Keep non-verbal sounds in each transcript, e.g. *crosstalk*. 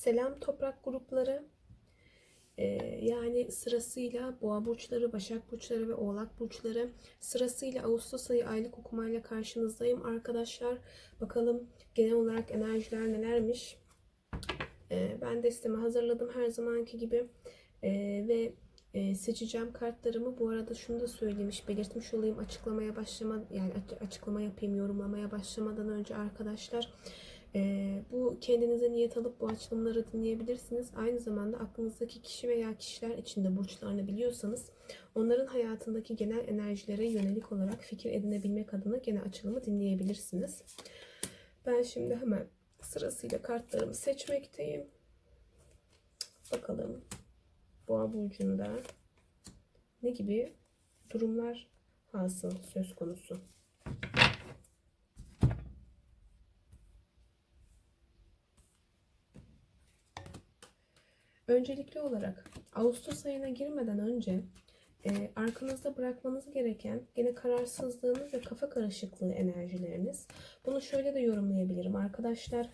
Selam toprak grupları. Ee, yani sırasıyla boğa burçları, başak burçları ve oğlak burçları sırasıyla Ağustos ayı aylık okumayla karşınızdayım arkadaşlar. Bakalım genel olarak enerjiler nelermiş. Ee, ben destemi hazırladım her zamanki gibi. Ee, ve e, seçeceğim kartlarımı. Bu arada şunu da söylemiş, belirtmiş olayım açıklamaya başlama yani açıklama yapayım yorumlamaya başlamadan önce arkadaşlar. Ee, bu kendinize niyet alıp bu açılımları dinleyebilirsiniz. Aynı zamanda aklınızdaki kişi veya kişiler içinde burçlarını biliyorsanız onların hayatındaki genel enerjilere yönelik olarak fikir edinebilmek adına gene açılımı dinleyebilirsiniz. Ben şimdi hemen sırasıyla kartlarımı seçmekteyim. Bakalım Boğa burcunda ne gibi durumlar hasıl söz konusu. Öncelikli olarak Ağustos ayına girmeden önce e, arkanızda bırakmanız gereken gene kararsızlığınız ve kafa karışıklığı enerjileriniz. Bunu şöyle de yorumlayabilirim arkadaşlar.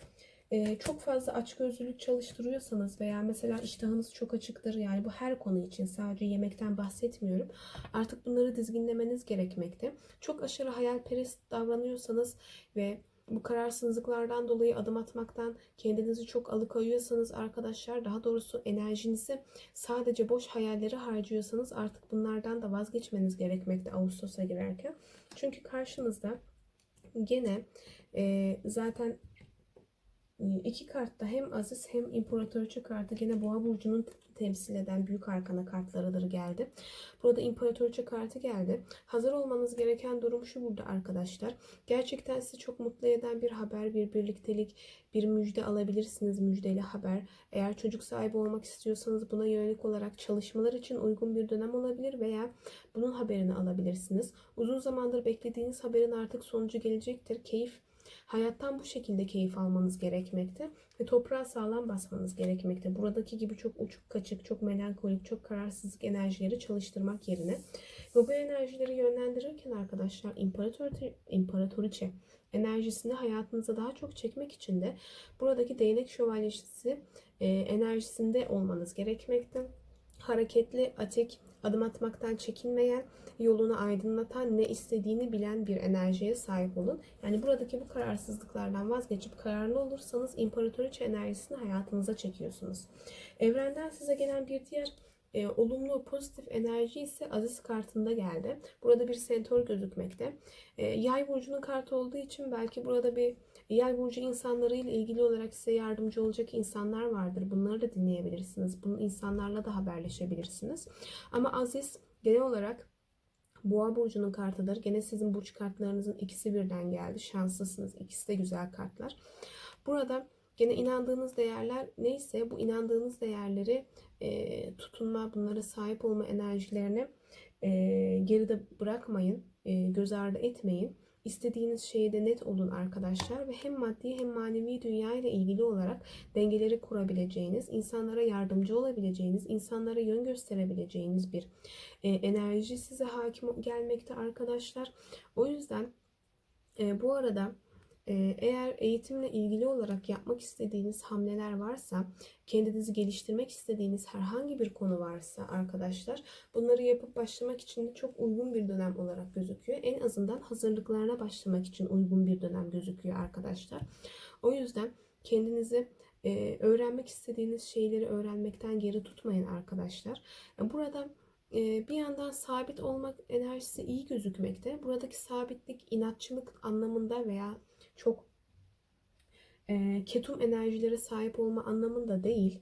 E, çok fazla açgözlülük çalıştırıyorsanız veya mesela iştahınız çok açıktır yani bu her konu için sadece yemekten bahsetmiyorum. Artık bunları dizginlemeniz gerekmekte. Çok aşırı hayalperest davranıyorsanız ve bu kararsızlıklardan dolayı adım atmaktan kendinizi çok alıkoyuyorsanız arkadaşlar daha doğrusu enerjinizi sadece boş hayalleri harcıyorsanız artık bunlardan da vazgeçmeniz gerekmekte Ağustos'a girerken. Çünkü karşınızda gene e, zaten iki kartta hem Aziz hem İmparatoriçe kartı gene Boğa burcunun temsil eden büyük arkana kartlarıdır geldi. Burada İmparatoriçe kartı geldi. Hazır olmanız gereken durum şu burada arkadaşlar. Gerçekten sizi çok mutlu eden bir haber, bir birliktelik, bir müjde alabilirsiniz. Müjdeli haber. Eğer çocuk sahibi olmak istiyorsanız buna yönelik olarak çalışmalar için uygun bir dönem olabilir veya bunun haberini alabilirsiniz. Uzun zamandır beklediğiniz haberin artık sonucu gelecektir. Keyif Hayattan bu şekilde keyif almanız gerekmekte ve toprağa sağlam basmanız gerekmekte. Buradaki gibi çok uçuk kaçık, çok melankolik, çok kararsızlık enerjileri çalıştırmak yerine ve bu enerjileri yönlendirirken arkadaşlar imparator, imparatoriçe enerjisini hayatınıza daha çok çekmek için de buradaki değnek şövalyesi e, enerjisinde olmanız gerekmekte. Hareketli, atik, adım atmaktan çekinmeyen, yolunu aydınlatan, ne istediğini bilen bir enerjiye sahip olun. Yani buradaki bu kararsızlıklardan vazgeçip kararlı olursanız imparatoriçe enerjisini hayatınıza çekiyorsunuz. Evrenden size gelen bir diğer e, olumlu pozitif enerji ise Aziz kartında geldi. Burada bir sentor gözükmekte. E, yay burcunun kartı olduğu için belki burada bir yay burcu insanları ile ilgili olarak size yardımcı olacak insanlar vardır. Bunları da dinleyebilirsiniz. Bunun insanlarla da haberleşebilirsiniz. Ama Aziz genel olarak Boğa burcunun kartıdır. Gene sizin burç kartlarınızın ikisi birden geldi. Şanslısınız. İkisi de güzel kartlar. Burada Gene inandığınız değerler neyse bu inandığınız değerleri e, tutunma, bunlara sahip olma enerjilerini e, geride bırakmayın, e, göz ardı etmeyin. İstediğiniz şeyde net olun arkadaşlar ve hem maddi hem manevi dünya ile ilgili olarak dengeleri kurabileceğiniz, insanlara yardımcı olabileceğiniz, insanlara yön gösterebileceğiniz bir e, enerji size hakim gelmekte arkadaşlar. O yüzden e, bu arada eğer eğitimle ilgili olarak yapmak istediğiniz hamleler varsa, kendinizi geliştirmek istediğiniz herhangi bir konu varsa arkadaşlar, bunları yapıp başlamak için de çok uygun bir dönem olarak gözüküyor. En azından hazırlıklarına başlamak için uygun bir dönem gözüküyor arkadaşlar. O yüzden kendinizi e, öğrenmek istediğiniz şeyleri öğrenmekten geri tutmayın arkadaşlar. Burada e, bir yandan sabit olmak enerjisi iyi gözükmekte. Buradaki sabitlik inatçılık anlamında veya çok e, ketum enerjilere sahip olma anlamında değil.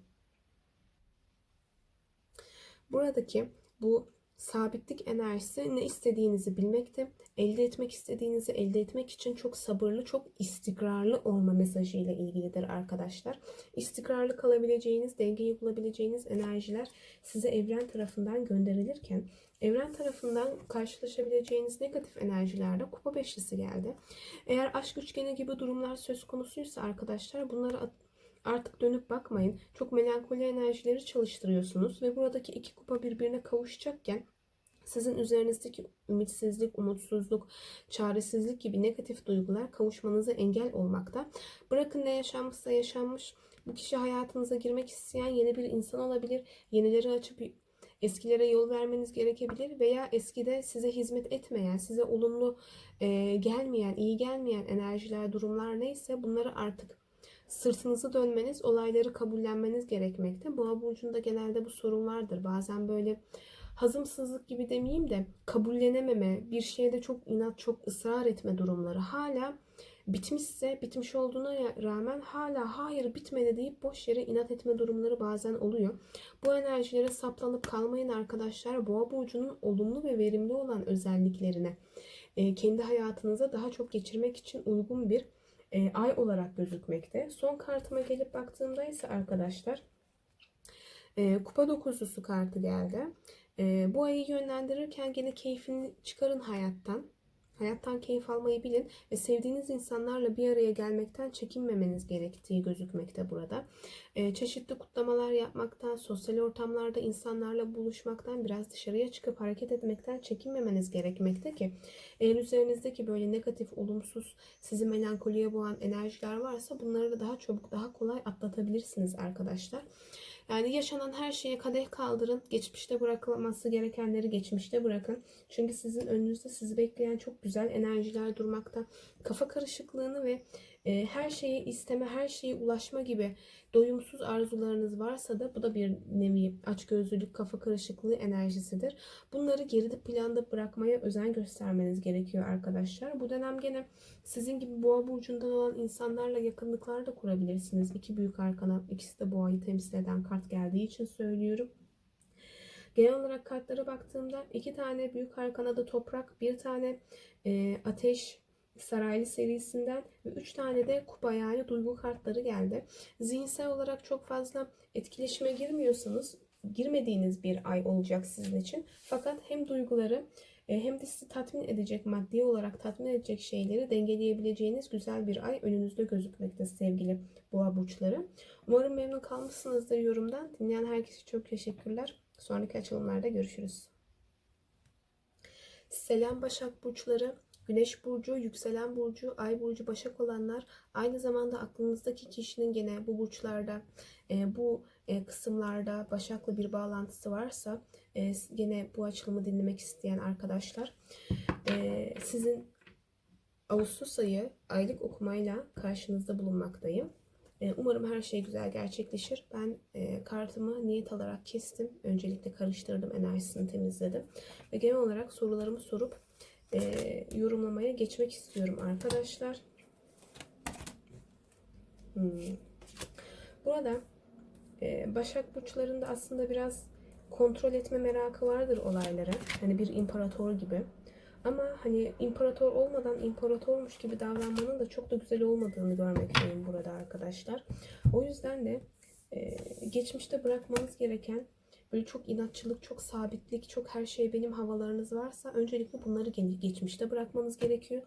Buradaki bu sabitlik enerjisi ne istediğinizi bilmekte, elde etmek istediğinizi elde etmek için çok sabırlı, çok istikrarlı olma mesajıyla ilgilidir arkadaşlar. İstikrarlı kalabileceğiniz, dengeyi bulabileceğiniz enerjiler size evren tarafından gönderilirken evren tarafından karşılaşabileceğiniz negatif enerjilerde kupa beşlisi geldi. Eğer aşk üçgeni gibi durumlar söz konusuysa arkadaşlar bunlara artık dönüp bakmayın. Çok melankoli enerjileri çalıştırıyorsunuz ve buradaki iki kupa birbirine kavuşacakken Sizin üzerinizdeki ümitsizlik, umutsuzluk, çaresizlik gibi negatif duygular kavuşmanıza engel olmakta. Bırakın ne yaşanmışsa yaşanmış. Bu kişi hayatınıza girmek isteyen yeni bir insan olabilir. Yenileri açıp eskilere yol vermeniz gerekebilir veya eskide size hizmet etmeyen, size olumlu e, gelmeyen, iyi gelmeyen enerjiler, durumlar neyse bunları artık sırtınızı dönmeniz, olayları kabullenmeniz gerekmekte. Boğa burcunda genelde bu sorun vardır. Bazen böyle hazımsızlık gibi demeyeyim de kabullenememe, bir şeyde çok inat, çok ısrar etme durumları hala bitmişse, bitmiş olduğuna rağmen hala hayır bitmedi deyip boş yere inat etme durumları bazen oluyor. Bu enerjilere saplanıp kalmayın arkadaşlar. Boğa burcunun olumlu ve verimli olan özelliklerine e, kendi hayatınıza daha çok geçirmek için uygun bir e, ay olarak gözükmekte. Son kartıma gelip baktığımda ise arkadaşlar e, kupa dokuzlusu kartı geldi. E, bu ayı yönlendirirken gene keyfini çıkarın hayattan. Hayattan keyif almayı bilin ve sevdiğiniz insanlarla bir araya gelmekten çekinmemeniz gerektiği gözükmekte burada. Ee, çeşitli kutlamalar yapmaktan, sosyal ortamlarda insanlarla buluşmaktan, biraz dışarıya çıkıp hareket etmekten çekinmemeniz gerekmekte ki eğer üzerinizdeki böyle negatif, olumsuz, sizi melankoliye boğan enerjiler varsa bunları da daha çabuk, daha kolay atlatabilirsiniz arkadaşlar. Yani yaşanan her şeye kadeh kaldırın. Geçmişte bırakılması gerekenleri geçmişte bırakın. Çünkü sizin önünüzde sizi bekleyen çok güzel enerjiler durmakta. Kafa karışıklığını ve e, her şeyi isteme, her şeye ulaşma gibi doyumsuz arzularınız varsa da bu da bir nevi açgözlülük, kafa karışıklığı enerjisidir. Bunları geride planda bırakmaya özen göstermeniz gerekiyor arkadaşlar. Bu dönem gene sizin gibi boğa burcundan olan insanlarla yakınlıklar da kurabilirsiniz. İki büyük arkana, ikisi de boğayı temsil eden kart geldiği için söylüyorum. Genel olarak kartlara baktığımda iki tane büyük arkanada toprak, bir tane e, ateş, Saraylı serisinden ve 3 tane de kupa yani duygu kartları geldi. Zihinsel olarak çok fazla etkileşime girmiyorsanız girmediğiniz bir ay olacak sizin için. Fakat hem duyguları e, hem de sizi tatmin edecek, maddi olarak tatmin edecek şeyleri dengeleyebileceğiniz güzel bir ay önünüzde gözükmekte sevgili boğa burçları. Umarım memnun kalmışsınızdır yorumdan. Dinleyen herkese çok teşekkürler. Sonraki açılımlarda görüşürüz. Selam Başak Burçları. Güneş burcu, yükselen burcu, ay burcu başak olanlar aynı zamanda aklınızdaki kişinin gene bu burçlarda, e, bu e, kısımlarda başaklı bir bağlantısı varsa e, gene bu açılımı dinlemek isteyen arkadaşlar sizin Ağustos ayı aylık okumayla karşınızda bulunmaktayım. Umarım her şey güzel gerçekleşir. Ben kartımı niyet alarak kestim. Öncelikle karıştırdım, enerjisini temizledim. Ve genel olarak sorularımı sorup e, yorumlamaya geçmek istiyorum arkadaşlar. Hmm. Burada e, Başak Burçlarında aslında biraz kontrol etme merakı vardır olaylara. Hani bir imparator gibi. Ama hani imparator olmadan imparatormuş gibi davranmanın da çok da güzel olmadığını görmekteyim burada arkadaşlar. O yüzden de e, geçmişte bırakmanız gereken böyle çok inatçılık, çok sabitlik, çok her şey benim havalarınız varsa öncelikle bunları geçmişte bırakmanız gerekiyor.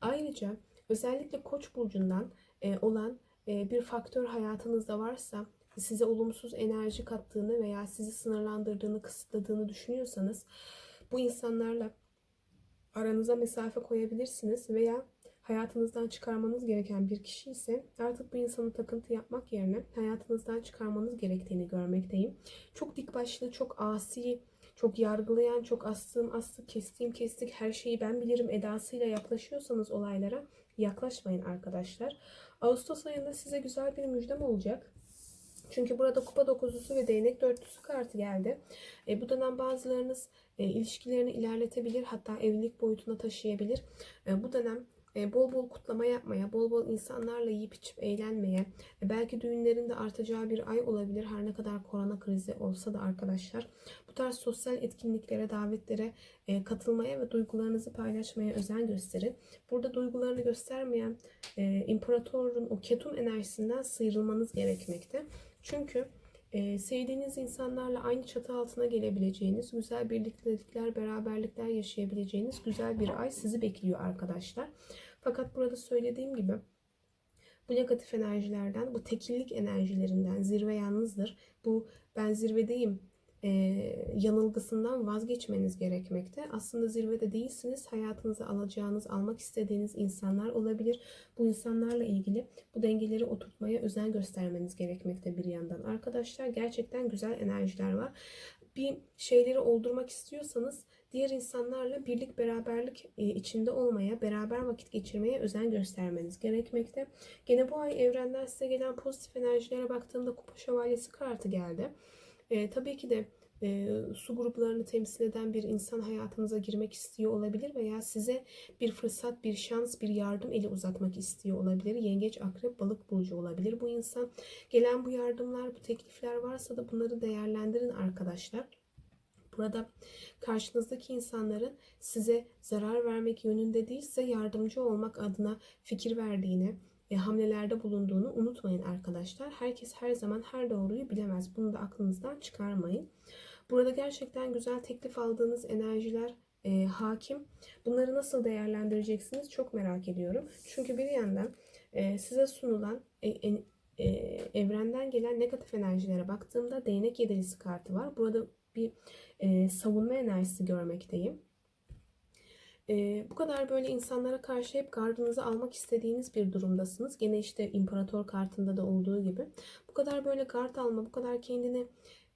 Ayrıca özellikle Koç burcundan e, olan e, bir faktör hayatınızda varsa size olumsuz enerji kattığını veya sizi sınırlandırdığını, kısıtladığını düşünüyorsanız bu insanlarla aranıza mesafe koyabilirsiniz veya hayatınızdan çıkarmanız gereken bir kişi ise artık bu insanı takıntı yapmak yerine hayatınızdan çıkarmanız gerektiğini görmekteyim. Çok dik başlı, çok asi, çok yargılayan, çok astığım astık, kestiğim kestik, her şeyi ben bilirim edasıyla yaklaşıyorsanız olaylara yaklaşmayın arkadaşlar. Ağustos ayında size güzel bir müjdem olacak. Çünkü burada kupa dokuzlusu ve değnek dörtlüsü kartı geldi. E, bu dönem bazılarınız e, ilişkilerini ilerletebilir hatta evlilik boyutuna taşıyabilir. E, bu dönem bol bol kutlama yapmaya, bol bol insanlarla yiyip içip eğlenmeye, e, belki düğünlerinde artacağı bir ay olabilir. Her ne kadar korona krizi olsa da arkadaşlar bu tarz sosyal etkinliklere, davetlere e, katılmaya ve duygularınızı paylaşmaya özen gösterin. Burada duygularını göstermeyen imparatorun o ketum enerjisinden sıyrılmanız gerekmekte. Çünkü e, sevdiğiniz insanlarla aynı çatı altına gelebileceğiniz, güzel birliktelikler, beraberlikler yaşayabileceğiniz güzel bir ay sizi bekliyor arkadaşlar. Fakat burada söylediğim gibi bu negatif enerjilerden, bu tekillik enerjilerinden zirve yalnızdır. Bu ben zirvedeyim, e, yanılgısından vazgeçmeniz gerekmekte. Aslında zirvede değilsiniz. Hayatınıza alacağınız, almak istediğiniz insanlar olabilir. Bu insanlarla ilgili bu dengeleri oturtmaya özen göstermeniz gerekmekte bir yandan. Arkadaşlar gerçekten güzel enerjiler var. Bir şeyleri oldurmak istiyorsanız diğer insanlarla birlik beraberlik e, içinde olmaya, beraber vakit geçirmeye özen göstermeniz gerekmekte. Gene bu ay evrenden size gelen pozitif enerjilere baktığımda kupa şövalyesi kartı geldi. E, tabii ki de e, su gruplarını temsil eden bir insan hayatınıza girmek istiyor olabilir veya size bir fırsat, bir şans, bir yardım eli uzatmak istiyor olabilir. Yengeç, akrep, balık burcu olabilir bu insan. Gelen bu yardımlar, bu teklifler varsa da bunları değerlendirin arkadaşlar. Burada karşınızdaki insanların size zarar vermek yönünde değil, size yardımcı olmak adına fikir verdiğini, e, hamlelerde bulunduğunu unutmayın arkadaşlar. Herkes her zaman her doğruyu bilemez. Bunu da aklınızdan çıkarmayın. Burada gerçekten güzel teklif aldığınız enerjiler e, hakim. Bunları nasıl değerlendireceksiniz çok merak ediyorum. Çünkü bir yandan e, size sunulan e, e, evrenden gelen negatif enerjilere baktığımda değnek yedilisi kartı var. Burada bir e, savunma enerjisi görmekteyim. E, bu kadar böyle insanlara karşı hep gardınızı almak istediğiniz bir durumdasınız. Gene işte imparator kartında da olduğu gibi. Bu kadar böyle gard alma, bu kadar kendini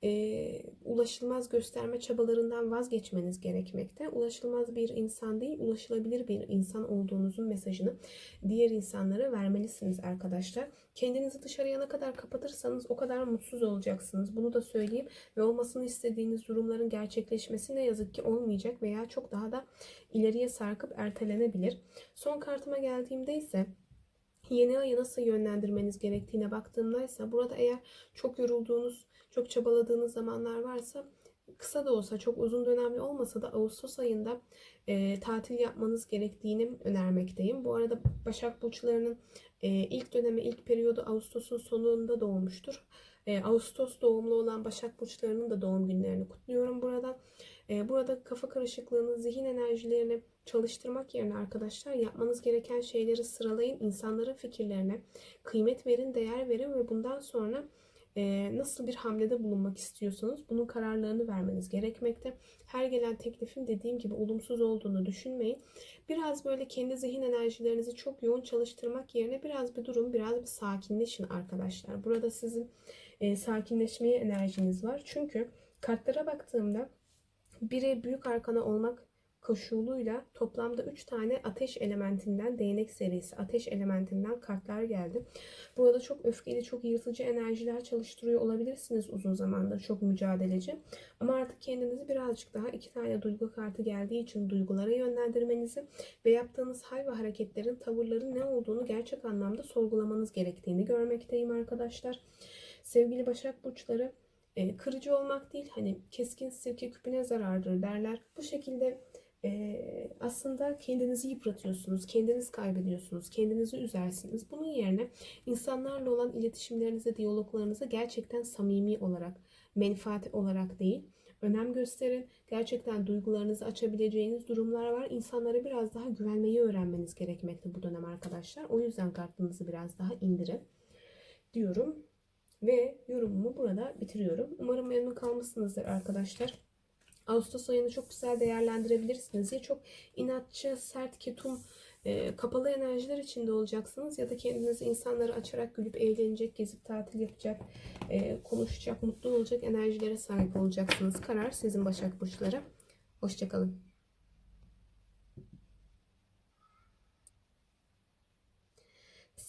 e, ulaşılmaz gösterme çabalarından vazgeçmeniz gerekmekte. Ulaşılmaz bir insan değil, ulaşılabilir bir insan olduğunuzun mesajını diğer insanlara vermelisiniz arkadaşlar. Kendinizi dışarıya ne kadar kapatırsanız o kadar mutsuz olacaksınız. Bunu da söyleyeyim ve olmasını istediğiniz durumların gerçekleşmesi ne yazık ki olmayacak veya çok daha da ileriye sarkıp ertelenebilir. Son kartıma geldiğimde ise yeni ayı nasıl yönlendirmeniz gerektiğine baktığımda ise burada eğer çok yorulduğunuz, çok çabaladığınız zamanlar varsa kısa da olsa çok uzun dönemli olmasa da Ağustos ayında e, tatil yapmanız gerektiğini önermekteyim. Bu arada Başak Burçlarının e, ilk dönemi, ilk periyodu Ağustos'un sonunda doğmuştur. E, Ağustos doğumlu olan Başak Burçlarının da doğum günlerini kutluyorum buradan. E, burada kafa karışıklığını, zihin enerjilerini çalıştırmak yerine arkadaşlar yapmanız gereken şeyleri sıralayın. insanların fikirlerine kıymet verin, değer verin ve bundan sonra e, nasıl bir hamlede bulunmak istiyorsanız bunun kararlarını vermeniz gerekmekte. Her gelen teklifin dediğim gibi olumsuz olduğunu düşünmeyin. Biraz böyle kendi zihin enerjilerinizi çok yoğun çalıştırmak yerine biraz bir durun, biraz bir sakinleşin arkadaşlar. Burada sizin e, sakinleşmeye enerjiniz var. Çünkü kartlara baktığımda biri büyük arkana olmak koşuluyla toplamda 3 tane ateş elementinden değnek serisi ateş elementinden kartlar geldi. Burada çok öfkeli, çok yırtıcı enerjiler çalıştırıyor olabilirsiniz uzun zamandır. Çok mücadeleci. Ama artık kendinizi birazcık daha iki tane duygu kartı geldiği için duygulara yönlendirmenizi ve yaptığınız hal ve hareketlerin, tavırların ne olduğunu gerçek anlamda sorgulamanız gerektiğini görmekteyim arkadaşlar. Sevgili Başak Burçları e, kırıcı olmak değil hani keskin sirke küpüne zarardır derler. Bu şekilde e, aslında kendinizi yıpratıyorsunuz, kendiniz kaybediyorsunuz, kendinizi üzersiniz. Bunun yerine insanlarla olan iletişimlerinize, diyaloglarınıza gerçekten samimi olarak, menfaat olarak değil, önem gösterin. Gerçekten duygularınızı açabileceğiniz durumlar var. İnsanlara biraz daha güvenmeyi öğrenmeniz gerekmekte bu dönem arkadaşlar. O yüzden kartınızı biraz daha indirin diyorum. Ve yorumumu burada bitiriyorum. Umarım memnun kalmışsınızdır arkadaşlar. Ağustos ayını çok güzel değerlendirebilirsiniz. Ya çok inatçı, sert, ketum, e, kapalı enerjiler içinde olacaksınız ya da kendinizi insanları açarak gülüp eğlenecek, gezip tatil yapacak, e, konuşacak, mutlu olacak enerjilere sahip olacaksınız. Karar sizin Başak Burçları. Hoşçakalın.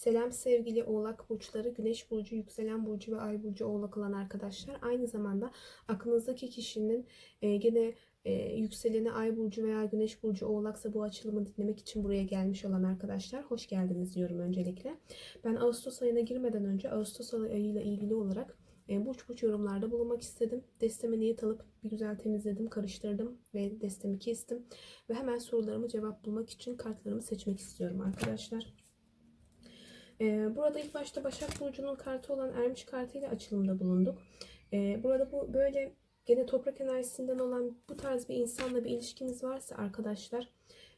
Selam sevgili Oğlak burçları, Güneş burcu, yükselen burcu ve Ay burcu Oğlak olan arkadaşlar. Aynı zamanda aklınızdaki kişinin e, gene e, yükseleni Ay burcu veya Güneş burcu Oğlaksa bu açılımı dinlemek için buraya gelmiş olan arkadaşlar hoş geldiniz diyorum öncelikle. Ben Ağustos ayına girmeden önce Ağustos ayıyla ilgili olarak e, burç burç yorumlarda bulunmak istedim. Desteme niyet alıp bir güzel temizledim, karıştırdım ve destemi kestim. Ve hemen sorularımı cevap bulmak için kartlarımı seçmek istiyorum arkadaşlar. Ee, burada ilk başta Başak Burcu'nun kartı olan Ermiş kartıyla açılımda bulunduk. Ee, burada bu böyle gene toprak enerjisinden olan bu tarz bir insanla bir ilişkiniz varsa arkadaşlar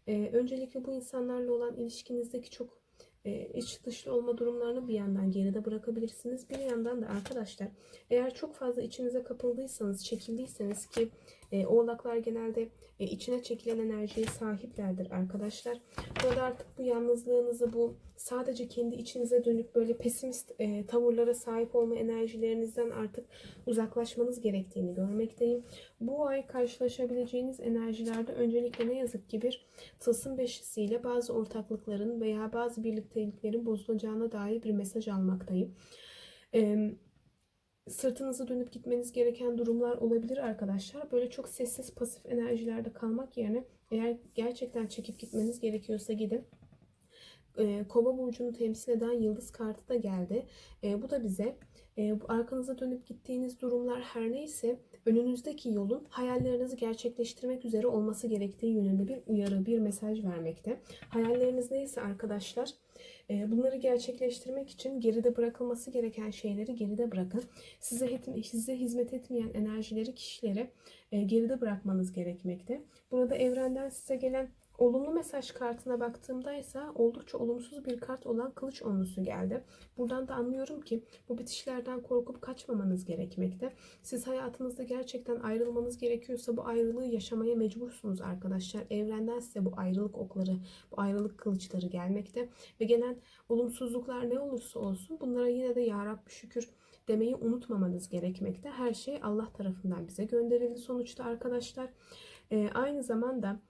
e, öncelikle bu insanlarla olan ilişkinizdeki çok e, iç dışlı olma durumlarını bir yandan geride bırakabilirsiniz. Bir yandan da arkadaşlar eğer çok fazla içinize kapıldıysanız, çekildiyseniz ki e, oğlaklar genelde e, içine çekilen enerjiye sahiplerdir arkadaşlar. Burada artık bu yalnızlığınızı, bu sadece kendi içinize dönük böyle pesimist e, tavırlara sahip olma enerjilerinizden artık uzaklaşmanız gerektiğini görmekteyim. Bu ay karşılaşabileceğiniz enerjilerde öncelikle ne yazık ki bir tılsım beşisiyle bazı ortaklıkların veya bazı birlikteliklerin bozulacağına dair bir mesaj almaktayım. Eee sırtınızı dönüp gitmeniz gereken durumlar olabilir arkadaşlar. Böyle çok sessiz pasif enerjilerde kalmak yerine eğer gerçekten çekip gitmeniz gerekiyorsa gidin. Ee, Kova burcunu temsil eden yıldız kartı da geldi. Ee, bu da bize e, arkanıza dönüp gittiğiniz durumlar her neyse önünüzdeki yolun hayallerinizi gerçekleştirmek üzere olması gerektiği yönünde bir uyarı, bir mesaj vermekte. Hayalleriniz neyse arkadaşlar e, bunları gerçekleştirmek için geride bırakılması gereken şeyleri geride bırakın. Size, size hizmet etmeyen enerjileri, kişileri e, geride bırakmanız gerekmekte. Burada evrenden size gelen Olumlu mesaj kartına baktığımda ise oldukça olumsuz bir kart olan kılıç onlusu geldi. Buradan da anlıyorum ki bu bitişlerden korkup kaçmamanız gerekmekte. Siz hayatınızda gerçekten ayrılmanız gerekiyorsa bu ayrılığı yaşamaya mecbursunuz arkadaşlar. Evrenden size bu ayrılık okları, bu ayrılık kılıçları gelmekte. Ve gelen olumsuzluklar ne olursa olsun bunlara yine de Ya Rabbi şükür demeyi unutmamanız gerekmekte. Her şey Allah tarafından bize gönderildi sonuçta arkadaşlar. Ee, aynı zamanda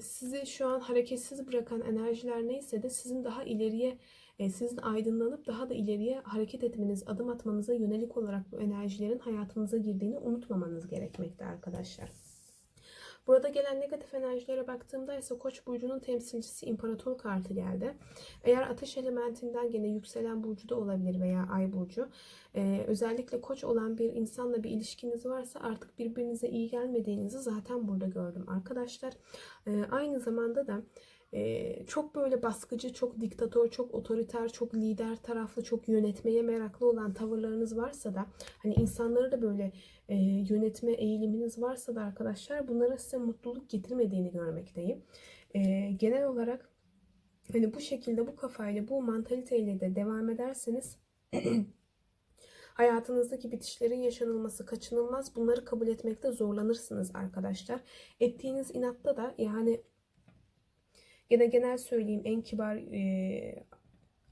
sizi şu an hareketsiz bırakan enerjiler neyse de sizin daha ileriye sizin aydınlanıp daha da ileriye hareket etmeniz, adım atmanıza yönelik olarak bu enerjilerin hayatınıza girdiğini unutmamanız gerekmekte arkadaşlar. Burada gelen negatif enerjilere baktığımda ise Koç burcunun temsilcisi İmparator kartı geldi. Eğer ateş elementinden gene yükselen burcu da olabilir veya ay burcu. Ee, özellikle Koç olan bir insanla bir ilişkiniz varsa artık birbirinize iyi gelmediğinizi zaten burada gördüm arkadaşlar. Ee, aynı zamanda da çok böyle baskıcı, çok diktatör, çok otoriter, çok lider taraflı, çok yönetmeye meraklı olan tavırlarınız varsa da hani insanları da böyle yönetme eğiliminiz varsa da arkadaşlar bunlara size mutluluk getirmediğini görmekteyim. Genel olarak hani bu şekilde bu kafayla bu mantaliteyle de devam ederseniz *clears throat* hayatınızdaki bitişlerin yaşanılması kaçınılmaz. Bunları kabul etmekte zorlanırsınız arkadaşlar. Ettiğiniz inatta da yani Gene genel söyleyeyim en kibar e,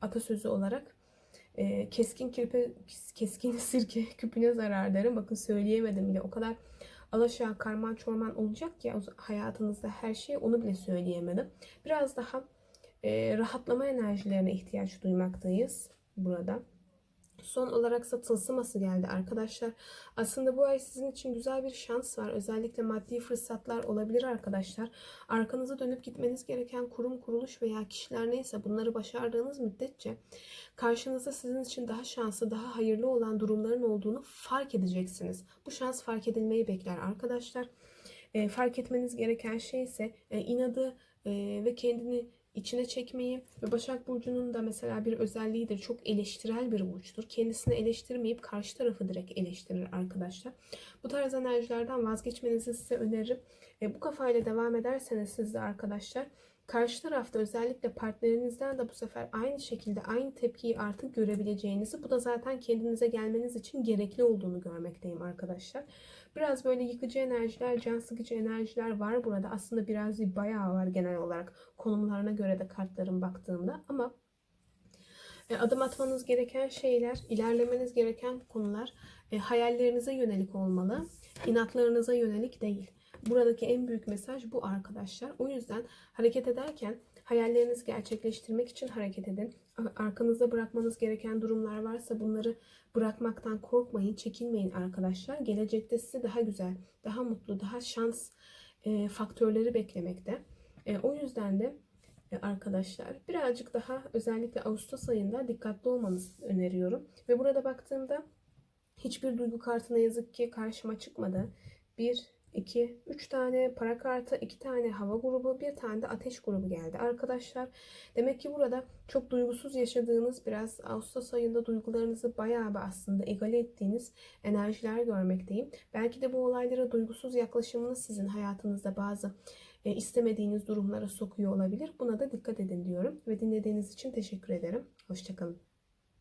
atasözü olarak e, keskin kirpe keskin *laughs* sirke küpüne zarar derim. Bakın söyleyemedim bile. O kadar alaşağı karman çorman olacak ki hayatınızda her şey onu bile söyleyemedim. Biraz daha e, rahatlama enerjilerine ihtiyaç duymaktayız burada. Son olarak tılsıması geldi arkadaşlar. Aslında bu ay sizin için güzel bir şans var. Özellikle maddi fırsatlar olabilir arkadaşlar. Arkanızı dönüp gitmeniz gereken kurum, kuruluş veya kişiler neyse bunları başardığınız müddetçe karşınızda sizin için daha şanslı, daha hayırlı olan durumların olduğunu fark edeceksiniz. Bu şans fark edilmeyi bekler arkadaşlar. E, fark etmeniz gereken şey ise e, inadı e, ve kendini içine çekmeyi ve Başak Burcu'nun da mesela bir özelliğidir. Çok eleştirel bir burçtur. Kendisini eleştirmeyip karşı tarafı direkt eleştirir arkadaşlar. Bu tarz enerjilerden vazgeçmenizi size öneririm. E, bu kafayla devam ederseniz siz de arkadaşlar karşı tarafta özellikle partnerinizden de bu sefer aynı şekilde aynı tepkiyi artık görebileceğinizi bu da zaten kendinize gelmeniz için gerekli olduğunu görmekteyim arkadaşlar. Biraz böyle yıkıcı enerjiler, can sıkıcı enerjiler var burada. Aslında biraz bir bayağı var genel olarak konumlarına göre de kartların baktığımda ama e, adım atmanız gereken şeyler, ilerlemeniz gereken konular e, hayallerinize yönelik olmalı. inatlarınıza yönelik değil. Buradaki en büyük mesaj bu arkadaşlar. O yüzden hareket ederken hayallerinizi gerçekleştirmek için hareket edin. Arkanızda bırakmanız gereken durumlar varsa bunları bırakmaktan korkmayın, çekinmeyin arkadaşlar. Gelecekte sizi daha güzel, daha mutlu, daha şans e, faktörleri beklemekte. E, o yüzden de e, arkadaşlar birazcık daha özellikle Ağustos ayında dikkatli olmanızı öneriyorum. Ve burada baktığımda hiçbir duygu kartına yazık ki karşıma çıkmadı. Bir 2, 3 tane para kartı, 2 tane hava grubu, 1 tane de ateş grubu geldi arkadaşlar. Demek ki burada çok duygusuz yaşadığınız biraz Ağustos ayında duygularınızı bayağı bir aslında egale ettiğiniz enerjiler görmekteyim. Belki de bu olaylara duygusuz yaklaşımınız sizin hayatınızda bazı e, istemediğiniz durumlara sokuyor olabilir. Buna da dikkat edin diyorum ve dinlediğiniz için teşekkür ederim. Hoşçakalın.